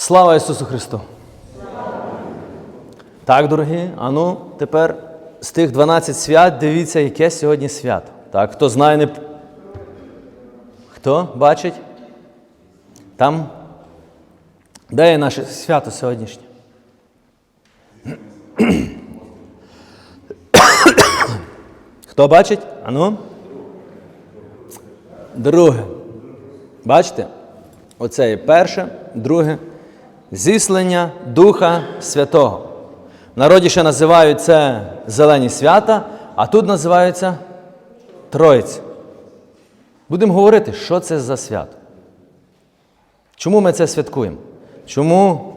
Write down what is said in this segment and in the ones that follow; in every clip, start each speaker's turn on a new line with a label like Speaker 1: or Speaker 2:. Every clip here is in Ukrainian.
Speaker 1: Слава Ісусу Христу! Так, дорогі, а ну тепер з тих 12 свят дивіться, яке сьогодні свято. Так, хто знає, не... Хто бачить? Там. Де є наше свято сьогоднішнє? Хто бачить? Ану? Друге. Бачите? Оце є перше, друге. Зіслення Духа Святого. В народі ще називають це зелені свята, а тут називаються Троїці. Будемо говорити, що це за свято. Чому ми це святкуємо? Чому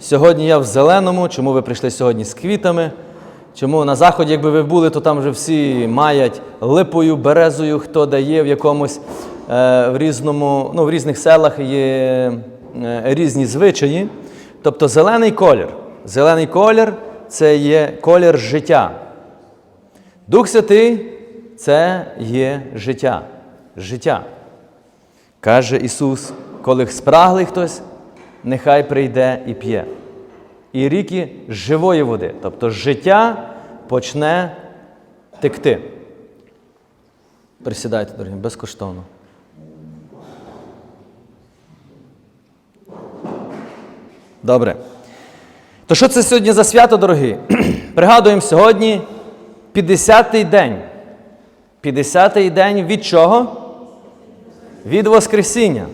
Speaker 1: сьогодні я в зеленому, чому ви прийшли сьогодні з квітами? Чому на заході, якби ви були, то там вже всі маять липою, березою, хто дає в якомусь е, в різному, ну, в різних селах є різні звичаї. Тобто зелений колір. Зелений колір це є колір життя. Дух Святий це є життя. Життя. Каже Ісус, коли спраглий хтось, нехай прийде і п'є. І ріки живої води, тобто життя почне текти. Присідайте, дорогі, безкоштовно. Добре. То що це сьогодні за свято, дорогі? Пригадуємо сьогодні 50-й день. 50-й день від чого? Від Воскресіння.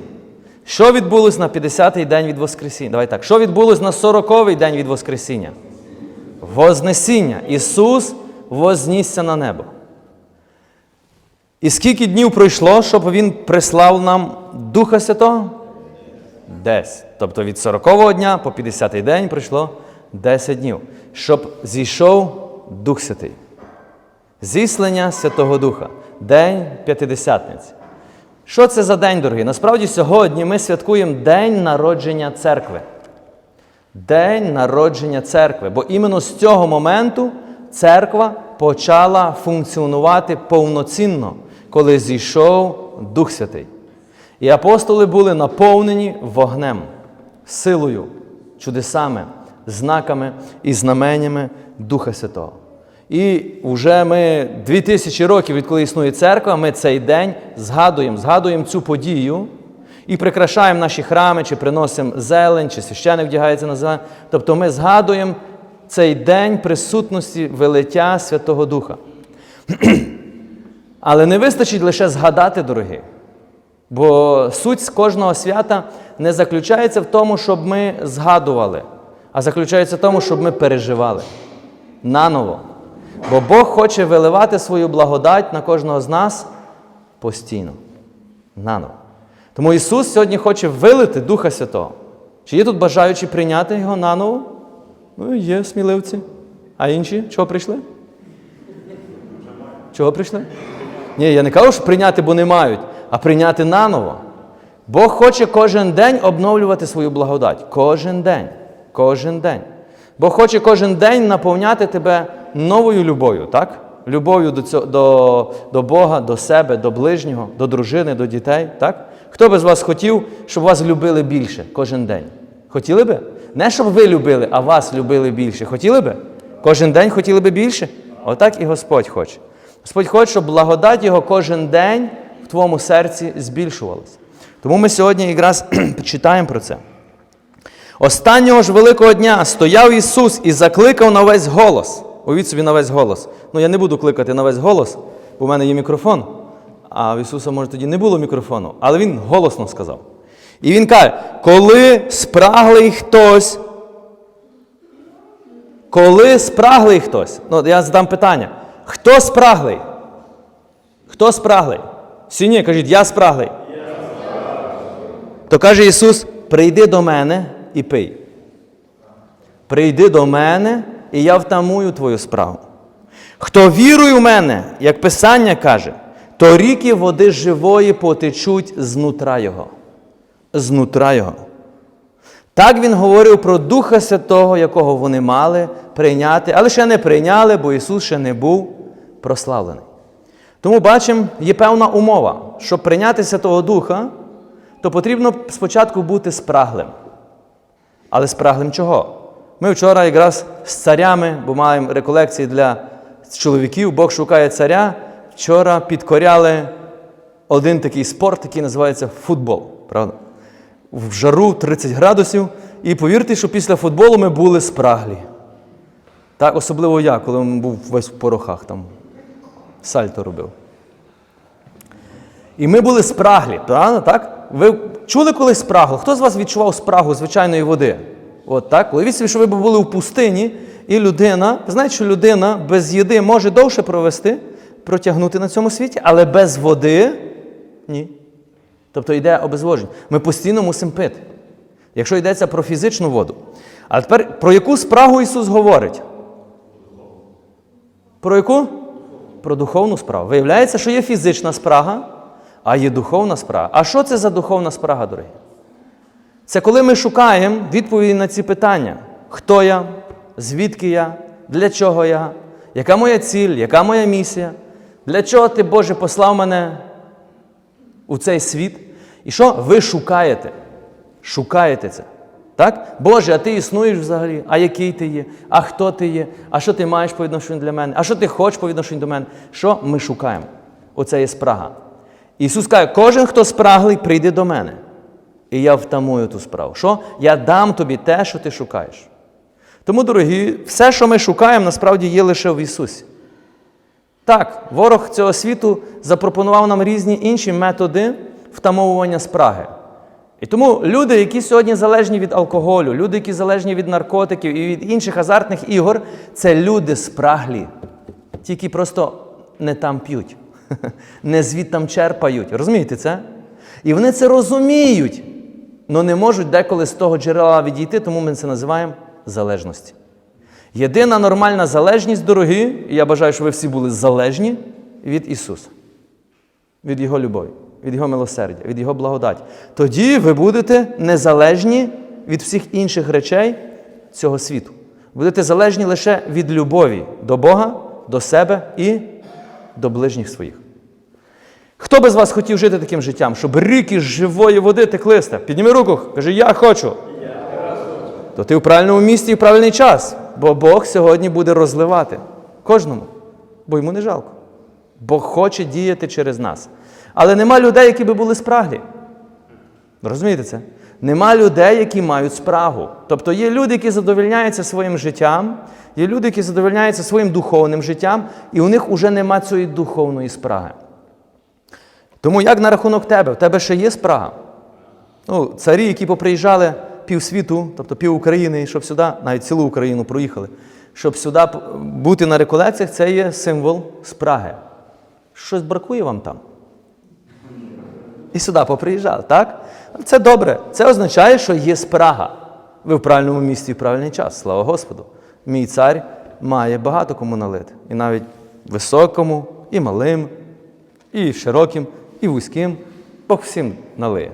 Speaker 1: Що відбулось на 50-й день від Воскресіння? Давай так. Що відбулось на 40-й день від Воскресіння? Вознесіння. Ісус вознісся на небо. І скільки днів пройшло, щоб Він прислав нам Духа Святого? Десять. Тобто від 40-го дня по 50-й день пройшло 10 днів, щоб зійшов Дух Святий. Зіслення Святого Духа. День П'ятидесятниці. Що це за день, дорогі? Насправді сьогодні ми святкуємо День народження церкви. День народження церкви. Бо іменно з цього моменту церква почала функціонувати повноцінно, коли зійшов Дух Святий. І апостоли були наповнені вогнем, силою, чудесами, знаками і знаменнями Духа Святого. І вже ми 2000 років, відколи існує церква, ми цей день згадуємо, згадуємо цю подію і прикрашаємо наші храми, чи приносимо зелень, чи священик вдягається на зелень. Тобто ми згадуємо цей день присутності велиття Святого Духа. Але не вистачить лише згадати, дорогі. Бо суть з кожного свята не заключається в тому, щоб ми згадували, а заключається в тому, щоб ми переживали наново. Бо Бог хоче виливати свою благодать на кожного з нас постійно. Наново. Тому Ісус сьогодні хоче вилити Духа Святого. Чи є тут бажаючі прийняти Його наново? Ну, є сміливці. А інші чого прийшли? Чого прийшли? Ні, я не кажу, що прийняти, бо не мають, а прийняти наново. Бог хоче кожен день обновлювати свою благодать. Кожен день. Кожен день. Бог хоче кожен день наповняти тебе новою любов'ю, так? Любов'ю до, цього, до, до Бога, до себе, до ближнього, до дружини, до дітей. так? Хто би з вас хотів, щоб вас любили більше кожен день? Хотіли би? Не щоб ви любили, а вас любили більше. Хотіли би? Кожен день хотіли би більше? Отак і Господь хоче. Господь хоче, щоб благодать Його кожен день в твоєму серці збільшувалася. Тому ми сьогодні якраз читаємо про це. Останнього ж великого дня стояв Ісус і закликав на весь голос. Увіть собі на весь голос. Ну, я не буду кликати на весь голос, бо в мене є мікрофон. А в Ісуса, може, тоді не було мікрофону, але Він голосно сказав. І Він каже: коли спраглий хтось, коли спраглий хтось, ну я задам питання: хто спраглий? Хто спраглий? Всі ні, кажіть, я спраглий. То каже Ісус: прийди до мене і пий. Прийди до мене, і я втамую твою справу. Хто вірує в мене, як Писання каже, то ріки води живої потечуть знутра Його. Знутра Його. Так він говорив про Духа Святого, якого вони мали прийняти, але ще не прийняли, бо Ісус ще не був прославлений. Тому бачимо, є певна умова, щоб прийняти Святого Духа, то потрібно спочатку бути спраглим. Але спраглим чого? Ми вчора якраз з царями, бо маємо реколекції для чоловіків, Бог шукає царя. Вчора підкоряли один такий спорт, який називається футбол. Правда? В жару 30 градусів. І повірте, що після футболу ми були спраглі. Так, особливо я, коли був весь в порохах там. Сальто робив. І ми були спраглі, правда? Так? Ви чули колись спрагу? Хто з вас відчував спрагу звичайної води? От так? Уявіть собі, що ви були в пустині, і людина, ви знаєте, що людина без їди може довше провести, протягнути на цьому світі, але без води ні. Тобто йде обезвоження. Ми постійно мусимо пити. Якщо йдеться про фізичну воду. А тепер про яку спрагу Ісус говорить? Про яку? Про духовну справу. Виявляється, що є фізична спрага, а є духовна спрага. А що це за духовна спрага, дорогі? Це коли ми шукаємо відповіді на ці питання: хто я, звідки я, для чого я, яка моя ціль, яка моя місія, для чого ти, Боже, послав мене у цей світ? І що ви шукаєте? Шукаєте це. Так? Боже, а ти існуєш взагалі? А який ти є? А хто ти є? А що ти маєш по відношенню для мене? А що ти хочеш по відношенню до мене? Що ми шукаємо? Оце є спрага. Ісус каже, кожен, хто спраглий, прийде до мене. І я втамую ту справу. Що? Я дам тобі те, що ти шукаєш. Тому, дорогі, все, що ми шукаємо, насправді є лише в Ісусі. Так, ворог цього світу запропонував нам різні інші методи втамовування спраги. І тому люди, які сьогодні залежні від алкоголю, люди, які залежні від наркотиків і від інших азартних ігор, це люди спраглі, тільки просто не там п'ють, не звідтам черпають. Розумієте це? І вони це розуміють, але не можуть деколи з того джерела відійти, тому ми це називаємо залежності. Єдина нормальна залежність, дорогі, і я бажаю, щоб ви всі були залежні від Ісуса, від Його любові, від Його милосердя, від Його благодаті. Тоді ви будете незалежні від всіх інших речей цього світу. Будете залежні лише від любові до Бога, до себе і до ближніх своїх. Хто би з вас хотів жити таким життям, щоб ріки живої води текли? Підніми руку, кажи, я хочу. То ти в правильному місці і в правильний час. Бо Бог сьогодні буде розливати кожному, бо йому не жалко. Бог хоче діяти через нас. Але нема людей, які би були спраглі. Розумієте це? Нема людей, які мають спрагу. Тобто є люди, які задовольняються своїм життям, є люди, які задовольняються своїм духовним життям, і у них вже нема цієї духовної спраги. Тому як на рахунок тебе? В тебе ще є спрага? Ну, Царі, які поприїжджали півсвіту, тобто пів України, щоб сюди, навіть цілу Україну проїхали, щоб сюди бути на реколекціях, це є символ спраги. Щось бракує вам там? І сюди поприїжджали, так? Це добре. Це означає, що є спрага. Ви в правильному місці в правильний час. Слава Господу. Мій цар має багато кому налити. І навіть високому, і малим, і широким, і вузьким. Бог всім налиє.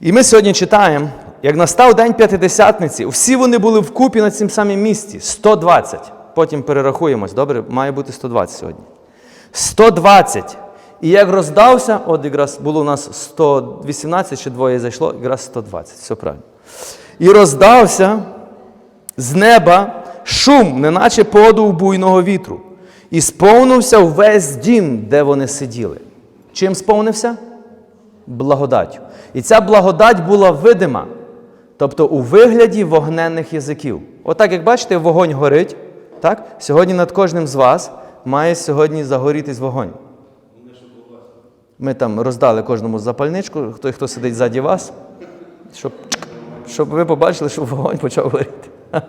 Speaker 1: І ми сьогодні читаємо, як настав день п'ятидесятниці, всі вони були вкупі на цім самому місці 120. Потім перерахуємось, добре, має бути 120 сьогодні. 120. І як роздався, от якраз було у нас 118, ще двоє зайшло, якраз 120. Все правильно. І роздався з неба шум, неначе подув буйного вітру. І сповнився весь дім, де вони сиділи. Чим сповнився? Благодаттю. І ця благодать була видима, тобто у вигляді вогненних язиків. Отак, як бачите, вогонь горить. Так? Сьогодні над кожним з вас має сьогодні загорітись вогонь. Ми там роздали кожному запальничку, той, хто сидить ззаді вас, щоб, щоб ви побачили, що вогонь почав горіти.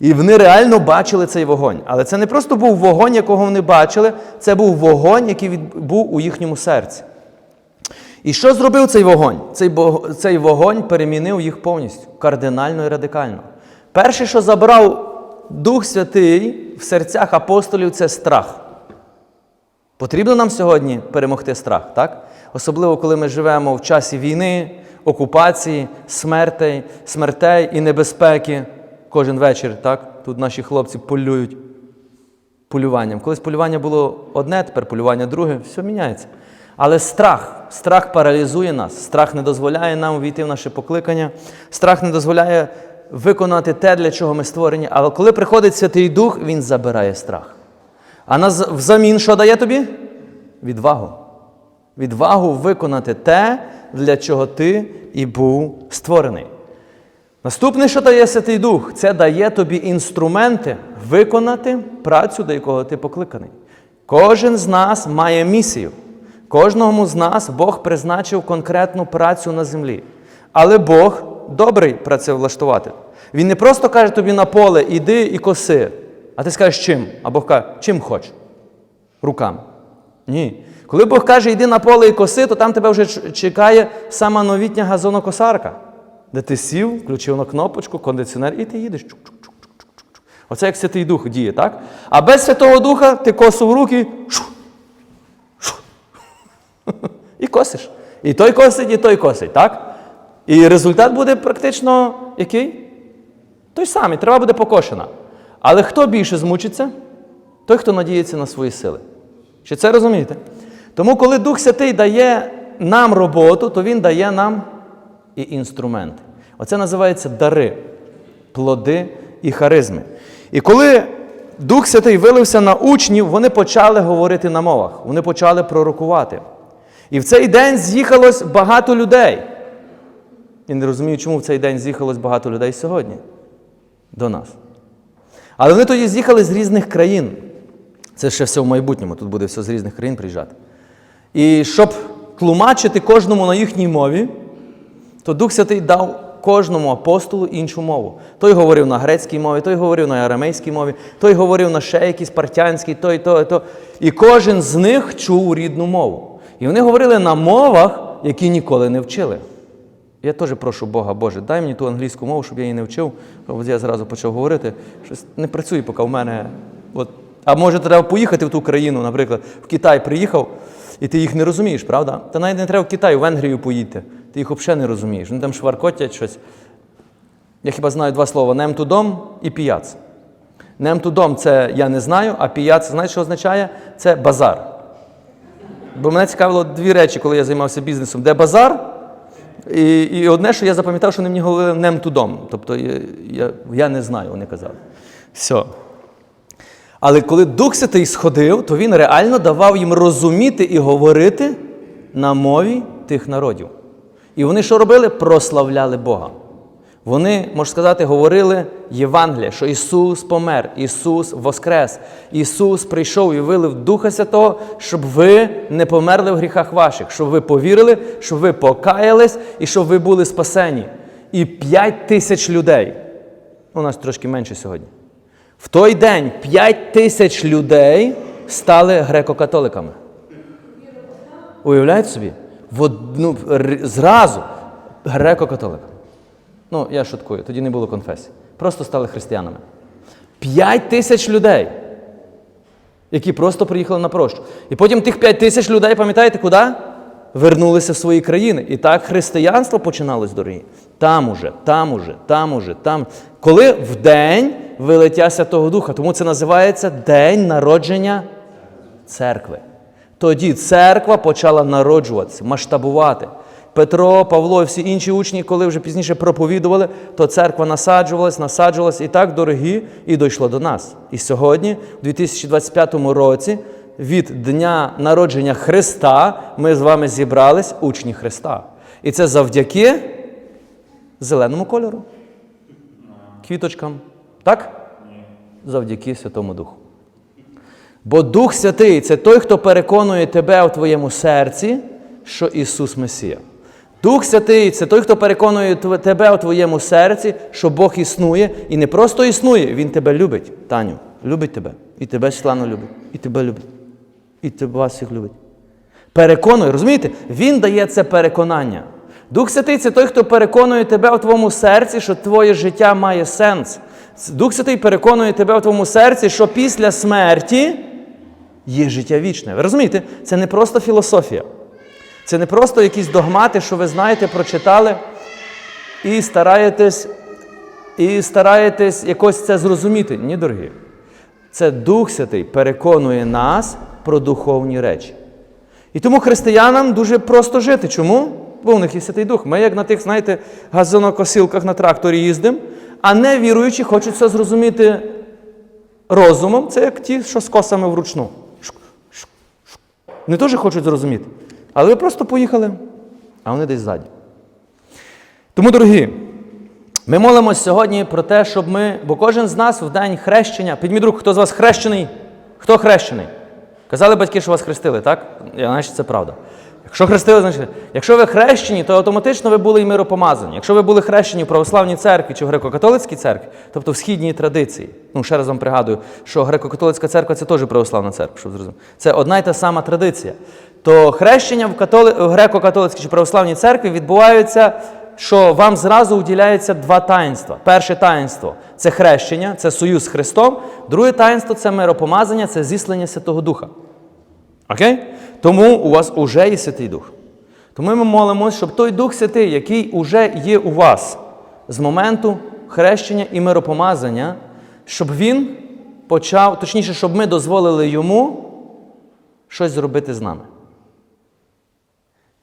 Speaker 1: І вони реально бачили цей вогонь. Але це не просто був вогонь, якого вони бачили, це був вогонь, який був у їхньому серці. І що зробив цей вогонь? Цей, цей вогонь перемінив їх повністю, кардинально і радикально. Перше, що забрав Дух Святий в серцях апостолів, це страх. Потрібно нам сьогодні перемогти страх, так? Особливо, коли ми живемо в часі війни, окупації, смертей, смертей і небезпеки. Кожен вечір, так? Тут наші хлопці полюють полюванням. Колись полювання було одне, тепер полювання друге, все міняється. Але страх, страх паралізує нас, страх не дозволяє нам війти в наше покликання, страх не дозволяє виконати те, для чого ми створені. Але коли приходить Святий Дух, Він забирає страх. А наз- взамін що дає тобі? Відвагу. Відвагу виконати те, для чого ти і був створений. Наступне, що дає Святий Дух, це дає тобі інструменти виконати працю, до якого ти покликаний. Кожен з нас має місію. Кожному з нас Бог призначив конкретну працю на землі. Але Бог добрий працевлаштувати. Він не просто каже тобі на поле, іди і коси, а ти скажеш чим? А Бог каже, чим хочеш? Руками. Ні. Коли Бог каже, йди на поле і коси, то там тебе вже чекає сама новітня газонокосарка, де ти сів, включив на кнопочку, кондиціонер, і ти їдеш. Оце як Святий Дух діє, так? А без Святого Духа ти косу руки і косиш. І той косить, і той косить, так? І результат буде практично який? Той самий, трава буде покошена. Але хто більше змучиться? Той, хто надіється на свої сили. Чи це розумієте? Тому, коли Дух Святий дає нам роботу, то Він дає нам і інструменти. Оце називається дари, плоди і харизми. І коли Дух Святий вилився на учнів, вони почали говорити на мовах, вони почали пророкувати. І в цей день з'їхалось багато людей. І не розумію, чому в цей день з'їхалось багато людей сьогодні до нас. Але вони тоді з'їхали з різних країн. Це ще все в майбутньому, тут буде все з різних країн приїжджати. І щоб тлумачити кожному на їхній мові, то Дух Святий дав кожному апостолу іншу мову. Той говорив на грецькій мові, той говорив на арамейській мові, той говорив на ще якійсь партянській, той, той, то. І кожен з них чув рідну мову. І вони говорили на мовах, які ніколи не вчили. Я теж прошу Бога, Боже, дай мені ту англійську мову, щоб я її не вчив. От я зразу почав говорити. Щось не працює, поки в мене. От. А може, треба поїхати в ту країну, наприклад, в Китай приїхав, і ти їх не розумієш, правда? Та навіть не треба в Китай, в Венгрію поїти. Ти їх взагалі не розумієш. Вони там шваркотять щось. Я хіба знаю два слова: немтудом і піяц. Немтудом це я не знаю, а піяц, знаєш, що означає? Це базар. Бо мене цікавило дві речі, коли я займався бізнесом: де базар, і, і одне, що я запам'ятав, що вони мені говорили нем тудом. Тобто я, я, я не знаю, вони казали. Все. Але коли Дух Святий сходив, то він реально давав їм розуміти і говорити на мові тих народів. І вони що робили? Прославляли Бога. Вони, можна сказати, говорили Євангелія, що Ісус помер, Ісус воскрес, Ісус прийшов і вилив Духа Святого, щоб ви не померли в гріхах ваших, щоб ви повірили, щоб ви покаялись і щоб ви були спасені. І п'ять тисяч людей. У нас трошки менше сьогодні. В той день 5 тисяч людей стали греко-католиками. Уявляєте собі? В одну, зразу греко-католиками. Ну, я шуткую, тоді не було конфесії. Просто стали християнами. 5 тисяч людей, які просто приїхали на прощу. І потім тих 5 тисяч людей, пам'ятаєте, куди? Вернулися в свої країни. І так християнство починалось, дорогі. Там уже, там уже, там уже, там. Коли в день вилиття Святого Духа. Тому це називається День народження церкви. Тоді церква почала народжуватися, масштабувати. Петро, Павло і всі інші учні, коли вже пізніше проповідували, то церква насаджувалась, насаджувалась і так, дорогі, і дійшло до нас. І сьогодні, у 2025 році, від дня народження Христа, ми з вами зібрались учні Христа. І це завдяки зеленому кольору, квіточкам. Так? Завдяки Святому Духу. Бо Дух Святий це той, хто переконує тебе в твоєму серці, що Ісус Месія. Дух Святий це той, хто переконує тебе у твоєму серці, що Бог існує, і не просто існує, Він тебе любить, Таню. Любить тебе. І тебе Світлану любить, і тебе любить, і тебе вас всіх любить. Переконує, розумієте? Він дає це переконання. Дух Святий це той, хто переконує тебе у твоєму серці, що твоє життя має сенс. Дух Святий переконує тебе у твоєму серці, що після смерті є життя вічне. Ви розумієте? Це не просто філософія. Це не просто якісь догмати, що ви знаєте, прочитали і стараєтесь, і стараєтесь якось це зрозуміти. Ні, дорогі. Це Дух Святий переконує нас про духовні речі. І тому християнам дуже просто жити. Чому? Бо в них є Святий Дух. Ми, як на тих, знаєте, газонокосилках на тракторі їздимо, а не віруючі хочуть все зрозуміти розумом. Це як ті, що з косами вручну. Вони теж хочуть зрозуміти. Але ви просто поїхали, а вони десь ззаді. Тому, дорогі, ми молимося сьогодні про те, щоб ми, бо кожен з нас в день хрещення, підміть друг, хто з вас хрещений? Хто хрещений? Казали батьки, що вас хрестили, так? Я знаю, що це правда. Якщо хрестили, значить, якщо ви хрещені, то автоматично ви були і миропомазані. Якщо ви були хрещені в православній церкві чи в греко-католицькій церкві, тобто в східній традиції, ну ще раз вам пригадую, що греко-католицька церква це теж православна церква, щоб зрозуміти. Це одна й та сама традиція. То хрещення в, католи... в греко-католицькій чи православній церкві відбуваються що вам зразу уділяється два таїнства. Перше таїнство це хрещення, це союз з Христом. Друге таїнство це миропомазання, це зіслання Святого Духа. Окей? Тому у вас уже є Святий Дух. Тому ми молимося, щоб той Дух Святий, який уже є у вас з моменту хрещення і миропомазання, щоб він почав, точніше, щоб ми дозволили йому щось зробити з нами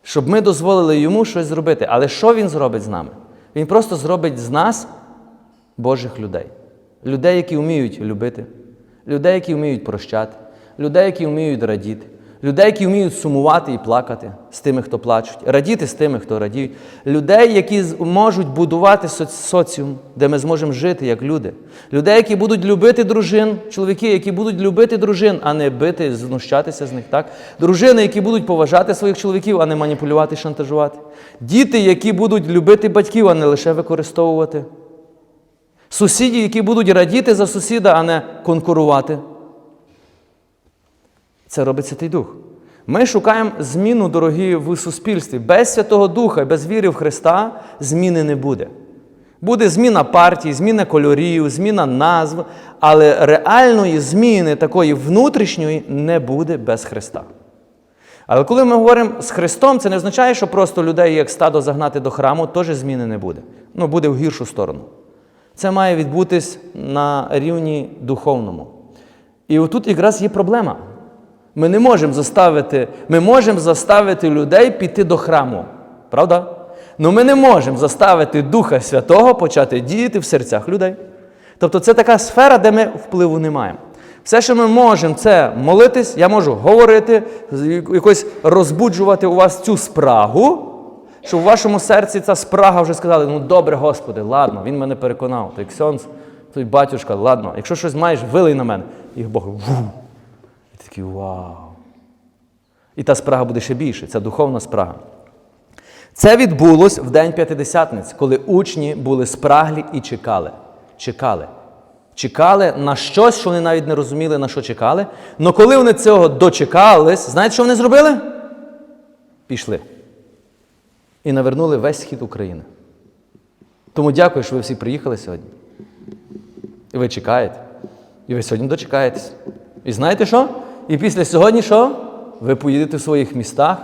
Speaker 1: щоб ми дозволили йому щось зробити. Але що він зробить з нами? Він просто зробить з нас Божих людей. Людей, які вміють любити, людей, які вміють прощати, людей, які вміють радіти, людей, які вміють сумувати і плакати з тими, хто плачуть, радіти з тими, хто радіють, людей, які можуть будувати соц- соціум, де ми зможемо жити як люди, людей, які будуть любити дружин, чоловіки, які будуть любити дружин, а не бити, знущатися з них, так? Дружини, які будуть поважати своїх чоловіків, а не маніпулювати, шантажувати. Діти, які будуть любити батьків, а не лише використовувати. Сусіді, які будуть радіти за сусіда, а не конкурувати. Це робить Святий Дух. Ми шукаємо зміну, дорогі, в суспільстві. Без Святого Духа і без віри в Христа зміни не буде. Буде зміна партій, зміна кольорів, зміна назв, але реальної зміни такої внутрішньої не буде без Христа. Але коли ми говоримо з Христом, це не означає, що просто людей, як стадо загнати до храму, теж зміни не буде. Ну, буде в гіршу сторону. Це має відбутись на рівні духовному. І отут якраз є проблема. Ми не можемо заставити, ми можемо заставити людей піти до храму. Правда? Ну ми не можемо заставити Духа Святого почати діяти в серцях людей. Тобто це така сфера, де ми впливу не маємо. Все, що ми можемо, це молитись, я можу говорити, якось розбуджувати у вас цю спрагу, щоб у вашому серці ця спрага вже сказали, ну добре, Господи, ладно, він мене переконав. Той ксьонц, той батюшка, ладно, якщо щось маєш, вилий на мене. І Бог ву. Такий вау. І та спрага буде ще більше, це духовна спрага. Це відбулось в День П'ятидесятниць, коли учні були спраглі і чекали. Чекали. Чекали на щось, що вони навіть не розуміли, на що чекали. Але коли вони цього дочекались, знаєте, що вони зробили? Пішли. І навернули весь схід України. Тому дякую, що ви всі приїхали сьогодні. І ви чекаєте. І ви сьогодні дочекаєтесь. І знаєте що? І після сьогодні що? Ви поїдете в своїх містах,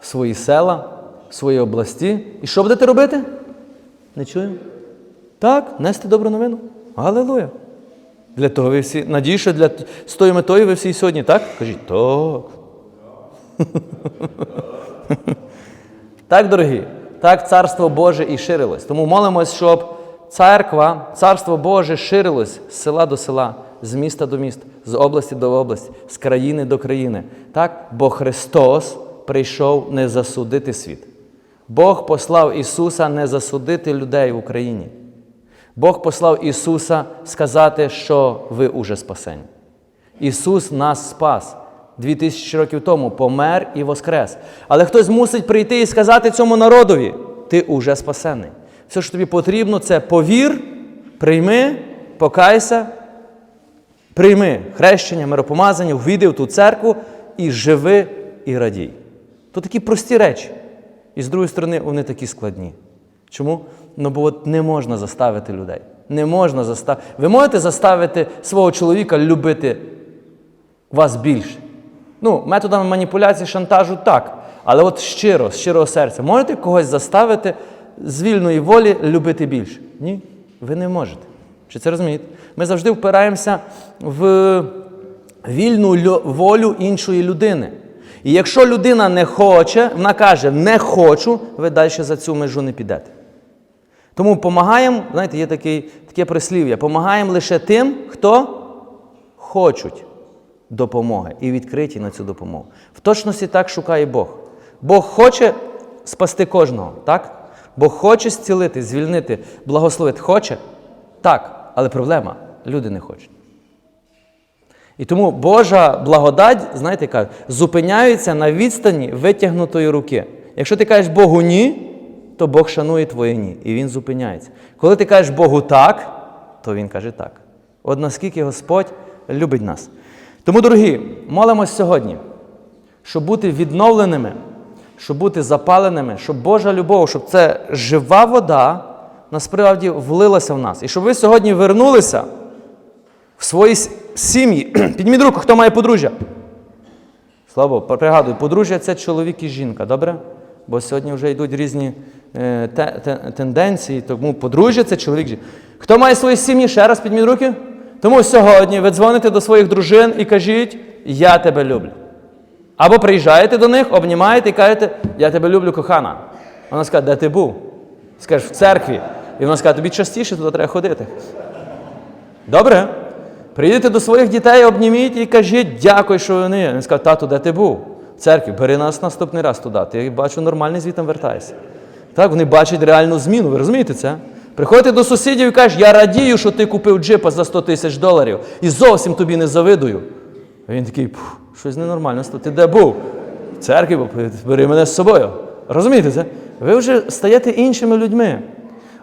Speaker 1: в свої села, в свої області. І що будете робити? Не чую? Так, нести добру новину. Галилуя. Для того ви всі. Надію, для... з тою метою ви всі сьогодні, так? Кажіть, так. Так, дорогі, так царство Боже і ширилось. Тому молимось, щоб церква, царство Боже ширилось з села до села, з міста до міста, з області до області, з країни до країни. Так? Бо Христос прийшов не засудити світ. Бог послав Ісуса не засудити людей в Україні. Бог послав Ісуса сказати, що ви уже спасені. Ісус нас спас. Дві тисячі років тому помер і воскрес. Але хтось мусить прийти і сказати цьому народові: ти уже спасений. Все, що тобі потрібно, це повір, прийми, покайся, прийми хрещення, миропомазання, ввійди в ту церкву і живи і радій. То такі прості речі. І з другої сторони, вони такі складні. Чому? Ну, бо от не можна заставити людей. Не можна заставити. Ви можете заставити свого чоловіка любити вас більше. Ну, методами маніпуляції, шантажу так. Але от щиро, з щирого серця, можете когось заставити з вільної волі любити більше? Ні, ви не можете. Чи це розумієте? Ми завжди впираємося в вільну волю іншої людини. І якщо людина не хоче, вона каже не хочу, ви далі за цю межу не підете. Тому допомагаємо, знаєте, є такий, таке прислів'я, допомагаємо лише тим, хто хочуть допомоги і відкриті на цю допомогу. В точності так шукає Бог. Бог хоче спасти кожного, так? Бог хоче зцілити, звільнити, благословити. Хоче? Так. Але проблема люди не хочуть. І тому Божа благодать, знаєте, кажуть, зупиняється на відстані витягнутої руки. Якщо ти кажеш Богу ні, то Бог шанує твоє ні, і Він зупиняється. Коли ти кажеш Богу так, то Він каже так. От наскільки Господь любить нас. Тому, дорогі, молимось сьогодні, щоб бути відновленими, щоб бути запаленими, щоб Божа любов, щоб це жива вода насправді влилася в нас. І щоб ви сьогодні вернулися в свої сім'ї. Підніміть руку, хто має подружжя. Слава Богу, пригадую, подружжя це чоловік і жінка, добре? Бо сьогодні вже йдуть різні е, те- те- тенденції, тому подружжя це чоловік. жінка. Хто має свої сім'ї, ще раз підніміть руки. Тому сьогодні ви дзвоните до своїх дружин і кажіть, я тебе люблю. Або приїжджаєте до них, обнімаєте і кажете, я тебе люблю, кохана. Вона скаже, де ти був? Скажеш, в церкві. І вона скаже, тобі частіше туди треба ходити. Добре? Прийдете до своїх дітей, обніміть і кажіть, дякую, що вони. Він скаже, тату, де ти був? В церкві, бери нас наступний раз туди. Ти бачу, нормальний звітом вертаєшся. Так, вони бачать реальну зміну, ви розумієте це? Приходите до сусідів і кажеш, я радію, що ти купив джипа за 100 тисяч доларів і зовсім тобі не завидую. А він такий, щось ненормально. Ти де був? В церкві, бери мене з собою. Розумієте це? Ви вже стаєте іншими людьми.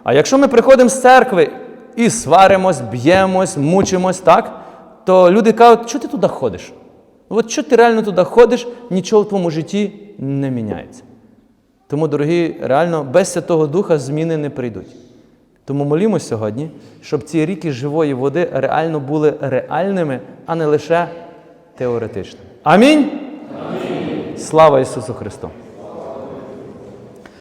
Speaker 1: А якщо ми приходимо з церкви і сваримось, б'ємось, мучимось, так, то люди кажуть, що ти туди ходиш? От що ти реально туди ходиш, нічого в твоєму житті не міняється. Тому, дорогі, реально без Святого Духа зміни не прийдуть. Тому молімось сьогодні, щоб ці ріки живої води реально були реальними, а не лише теоретичними. Амінь. Слава Ісусу Христу!